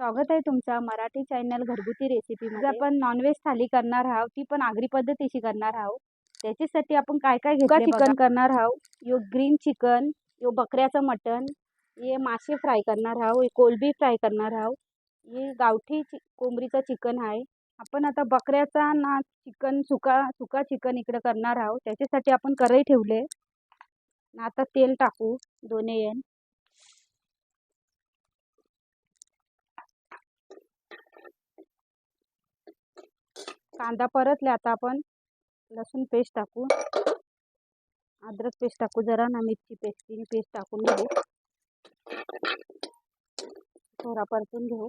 स्वागत आहे तुमचा मराठी चॅनल घरगुती रेसिपीमध्ये आपण नॉनव्हेज थाली करणार आहोत ती पण आगरी पद्धतीची करणार आहोत. त्याच्यासाठी आपण काय काय घेतले चिकन करणार आहोत. यो ग्रीन चिकन यो बकऱ्याचं मटण हे मासे फ्राय करणार आहोत हे कोलबी फ्राय करणार आहोत. हे गावठी चि कोंबडीचं चिकन आहे. आपण आता बकऱ्याचा ना चिकन सुका सुका चिकन इकडं करणार आहोत. त्याच्यासाठी आपण कढई ठेवले. आता तेल टाकू दोन येण कांदा परतले आता आपण लसूण पेस्ट टाकू. अद्रक पेस्ट टाकू जरा ना मिरची पेस्ट पेस्ट टाकून घेऊ. थोडा परतून घेऊ.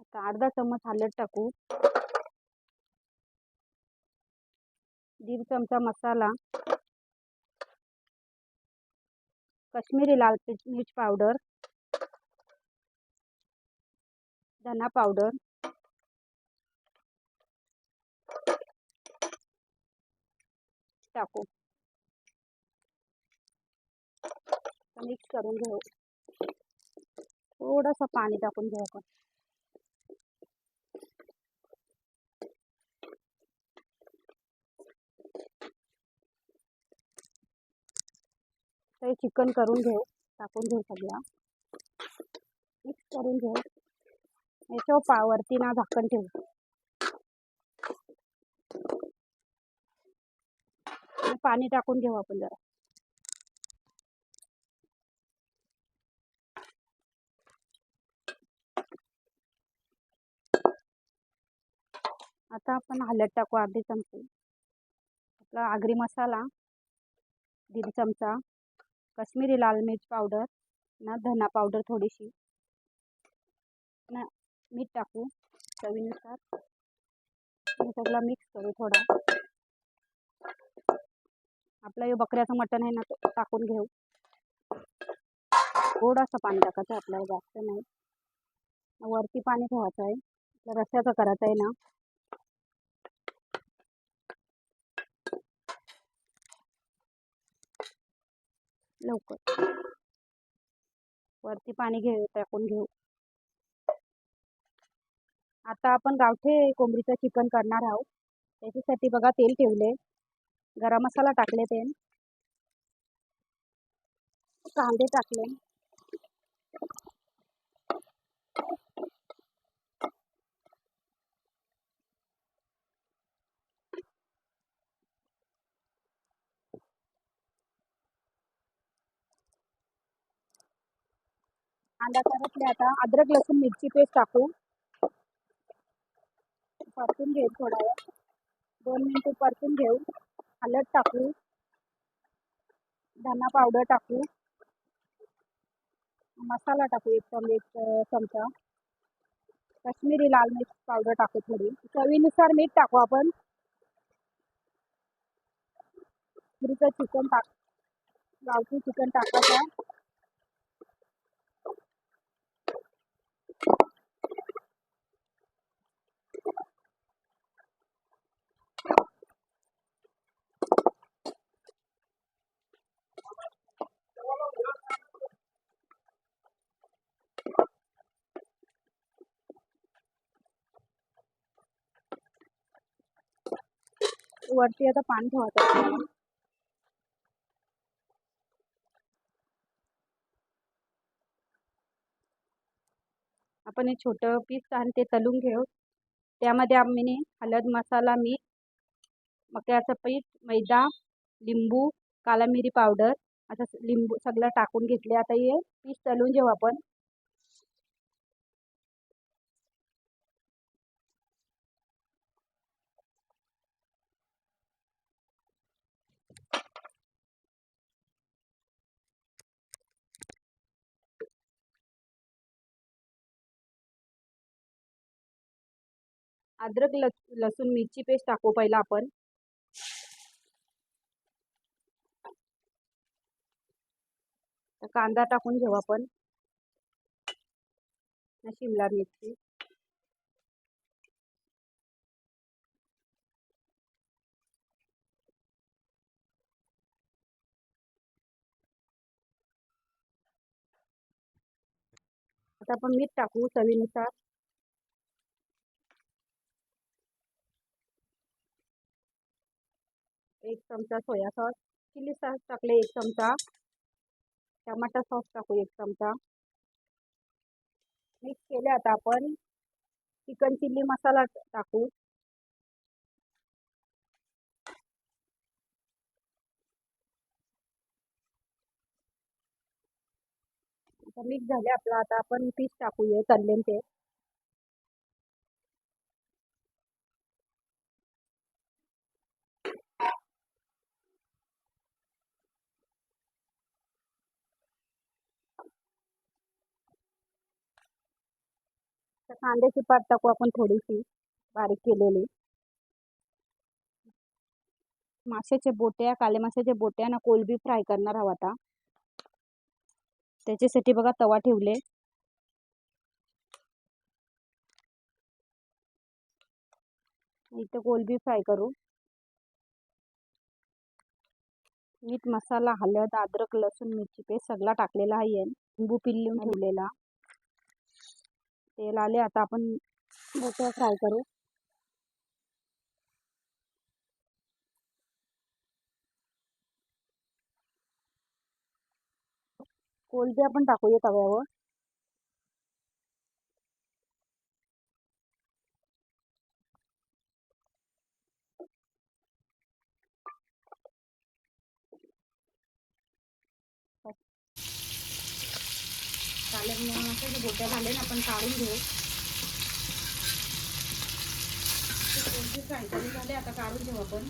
आता अर्धा चमच हळद टाकू. दीड चमचा मसाला. कश्मीरी लाल मिर्च पाउडर धना पाउडर टाकू. मिक्स करून घेऊ. थोडंसं पाणी टाकून घेऊ हे चिकन करून घेऊ टाकून घेऊ सगळं. मिक्स करून घेऊ. याच्यावर पावरती ना झाकण ठेवू. पाणी टाकून घेऊ आपण जरा. आता आपण हलद टाकू अर्धी चमचे. आपला आगरी मसाला दीड चमचा. कश्मीरी लाल मिर्च पावडर ना धना पावडर थोडीशी. ना मीठ टाकू चवीनुसार. हे सगळं मिक्स करू थोडा. आपलं हे बकऱ्याचं मटण आहे ना तो टाकून घेऊ. थोडंसं पाणी टाकायचं आपल्याला जास्त नाही. वरती पाणी ठेवायचं आहे. रस्त्याचं करायचं आहे ना. लवकर. वरती पाणी घेऊ टाकून घेऊ. आता आपण गावठे कोंबडीचं चिकन करणार आहोत. त्याच्यासाठी बघा तेल ठेवले. गरम मसाला टाकले तेल. कांदे टाकले. कांदा परतले आता. अद्रक लसूण मिरची पेस्ट टाकू. परतून घेऊ थोडा वेळ. दोन मिनटं परतून घेऊ. हलद टाकू. धना पावडर टाकू. मसाला टाकू एक चम एक चमचा. काश्मीरी लाल मिर्च पावडर टाकू थोडी. चवीनुसार मीठ टाकू आपण. पुरीचं चिकन टाक गावठी चिकन टाकायचं. वरती आता पाणी ठेवायचं. आपण हे छोटं पीस आणि ते तलून घेऊ. त्यामध्ये आम्ही हळद मसाला मीठ मक्याचं पीठ मैदा लिंबू काला मिरी पावडर असं लिंबू सगळं टाकून घेतले. आता हे पीस तलून घेऊ आपण. अद्रक लस लसूण मिरची पेस्ट टाकू पहिला आपण. कांदा टाकून घेऊ आपण. शिमला मिरची. आता आपण मीठ टाकू चवीनुसार. एक चमचा सोया सॉस चिली सॉस टाकले एक चमचा. टमाटा सॉस टाकू एक चमचा. मिक्स केले आता आपण. चिकन चिल्ली मसाला टाकू. आता मिक्स झाले आपलं. आता आपण पीस टाकूया तल्लेन ते कांद्याची पात टाकू आपण थोडीशी बारीक केलेली. माशाच्या बोट्या काले माशाच्या बोट्या ना कोलबी फ्राय करणार आहोत आता. त्याच्यासाठी बघा तवा ठेवले. इथं कोलबी फ्राय करू. मीठ मसाला हळद अद्रक लसूण मिरची पेस्ट सगळा टाकलेला आहे. लिंबू पिल्लून ठेवलेला. तेल आले आता आपण मोठं फ्राय करू. कोलबी आपण टाकूया तव्यावर. चालेल मग जे बोट्या झाले ना आपण काढून घेऊ. कोलबी फ्राय करून झाले आता काढून घेऊ आपण.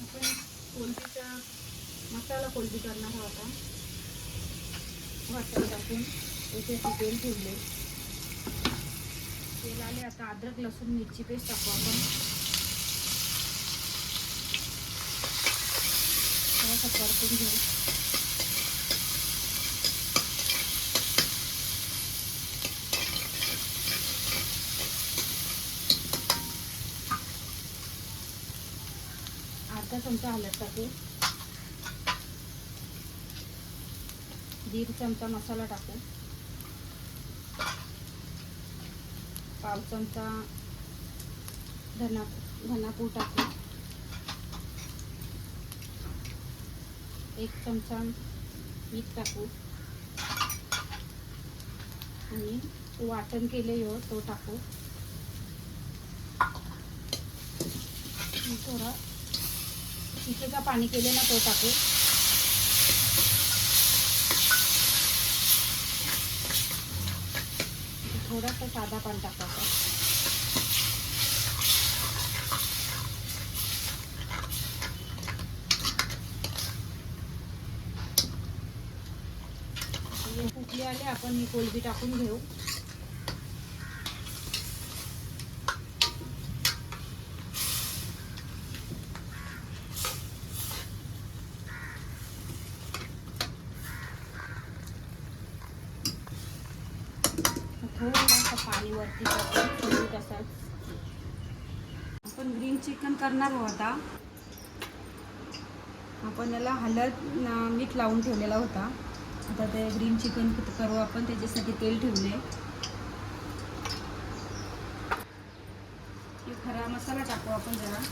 आपण कोलबीचा मसाला कोलबी करणार आहोत आता. वाटण टाकून इथे तेल ठेवले तेल आले आता अद्रक लसूण मिरची पेस्ट टाकू आपण. थोडासा परतून घेऊ. अर्धा चमचा हळद टाकू दीड चमचा मसाला टाकू. पाव चमचा धना धनापूर टाकू. एक चमचा मीठ टाकू. आणि वाटण केले हो तो टाकू. थोडा इथे चिकेचा पाणी केले ना तो टाकू. थोडासा साधा पाणी टाकायचा हे आले आपण ही कोलबी टाकून घेऊ. थोडंसं पाणी वरती टाकून आपण ग्रीन चिकन करणार आहोत आता. आपण याला हलद मीठ लावून ठेवलेला होता. आता ते ग्रीन चिकन करू आपण त्याच्यासाठी तेल ठेवले खरा मसाला टाकू आपण जरा.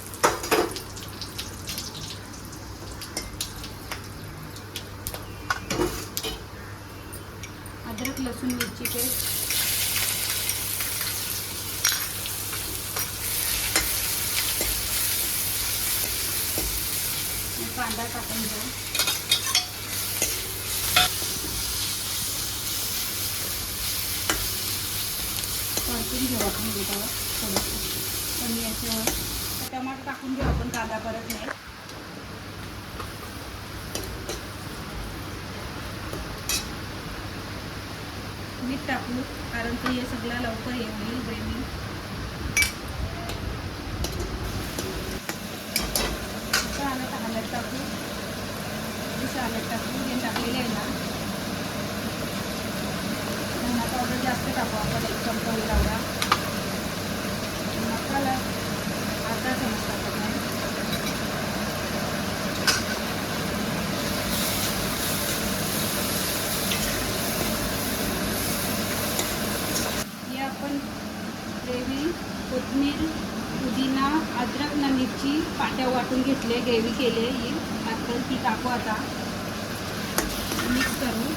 अद्रक लसूण मिरची पेस्ट आणि कांदा टाकून घेऊ परतून घेऊ आपण दुधावर थोडंसं कमी याच्यावर टमाटर टाकून घेऊ आपण कांदा परत नाही मीठ टाकू कारण ते हे सगळं लवकर येईल ग्रेव्ही आलं टाकून हे टाकलेले आहे ना. धना पावडर जास्त टाकू आपण एक चमचा होईल एवढा मसाला अर्धा चमच टाकत नाही आपण ग्रेव्ही कोथमीर पुदिना अद्रक ना मिरची पाट्या वाटून घेतले ग्रेव्ही केले ही आजकाल ती टाकू आता. मिक्स करू.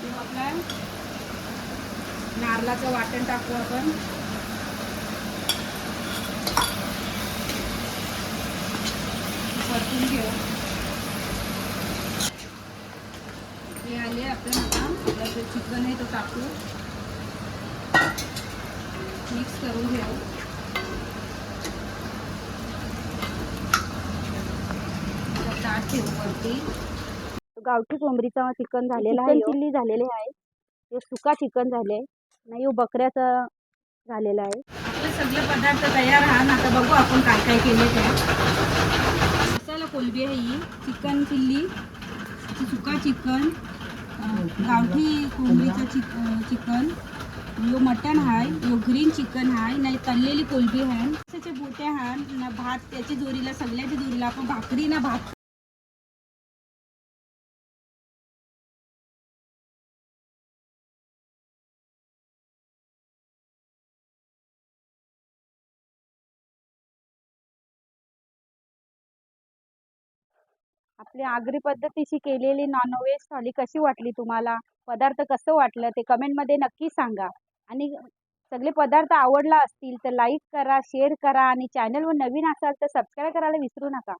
किंवा नारळाचं वाटण टाकू आपण परतून घेऊ हे आले आपण आता आपला जो चिकन आहे तो टाकू मिक्स करून घेऊ. आता ताट ठेवू वरती. गावठी कोंबडीचा चिकन झालेला आहे चिल्ली झालेले आहे. हे सुका चिकन झाले नाही बकऱ्याचा झालेला आहे. आपले सगळे पदार्थ तयार आहात आता बघू आपण काय काय केले ते. मसाला कोलबी आहे ही. Chicken chilli. सुका चिकन. गावठी कोंबडीचं चिक चिकन. यो मटन आहे यो ग्रीन चिकन आहे नाही तळलेली कोलबी आहे त्याचे बोटे आहे ना भात त्याच्या जोरीला सगळ्याच्या जोरीला आपण भाकरी ना भात आपली आगरी पद्धतीशी केलेली नॉनव्हेज थाली कशी वाटली तुम्हाला? पदार्थ कसं वाटलं? ते कमेंटमध्ये नक्की सांगा. आणि सगळे पदार्थ आवडला असतील तर लाईक करा शेअर करा आणि चॅनलवर नवीन असाल तर सबस्क्राईब करायला विसरू नका.